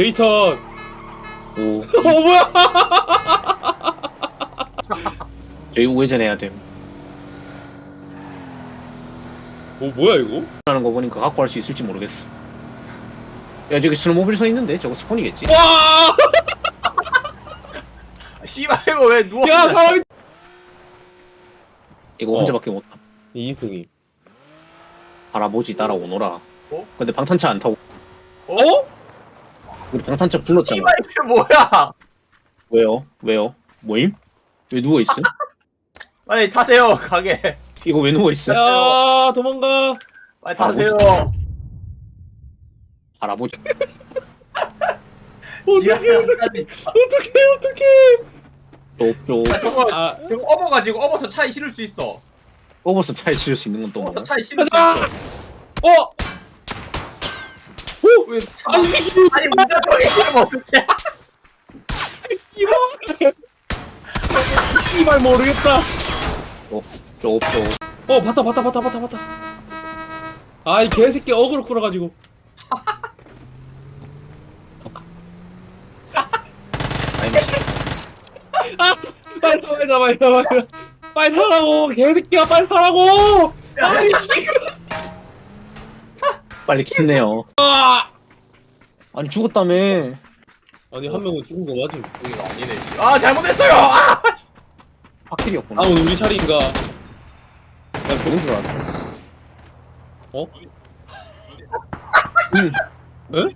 게이턴. 오 어 뭐야? 저희 우회전 해야 됨 어 뭐야 이거? 라는 거 보니까 갖고 할수 있을지 모르겠어 야 저기 스노모빌 서 있는데 저거 스폰이겠지? 와! 씨발 이거 왜 누워? 야 사람이. 이거 어. 혼자밖에 못함 이승이. 할아버지 따라오너라 어? 근데 방탄차 안 타고 어? 우리 방탄차 불렀잖아 씨발 이게 뭐야? 왜요? 왜요? 뭐임? 왜 누워 있어? 빨리 타세요 가게. 이거 왜 누워 있어? 야 도망가. 빨리 타세요. 할아버지 지하에 한다니. 어떡해 어떡해. 쪽쪽 야, 저거 아 저거 업어가지고 업어서 차에 실을 수 있어. 뽑아서 차에 실을 수 있는 건또 뭐야? 업어서 차에 실을 수. 있어. 어. 왜 차... 아니 아니 운전 저기 실으면 어떡해? 씨발. 씨발 모르겠다. 쪽쪽 어 봤다 봤다 봤다 봤다 봤다. 아이 개새끼 어그로 끌어가지고. 아 빨리 타, 빨리 타, 빨리 타, 빨리 타. 빨리 타라고 개새끼야 빨리. 아니 씨발. 빨리 캤네요 아. 아니 죽었다며 아니 한 명은 죽은 거 맞음. 여기가 아니네. 씨. 아 잘못했어요. 아! 확실이었구나 다음은 우리 차례인가? 난 죽은 줄 알았어 어? 응. 에?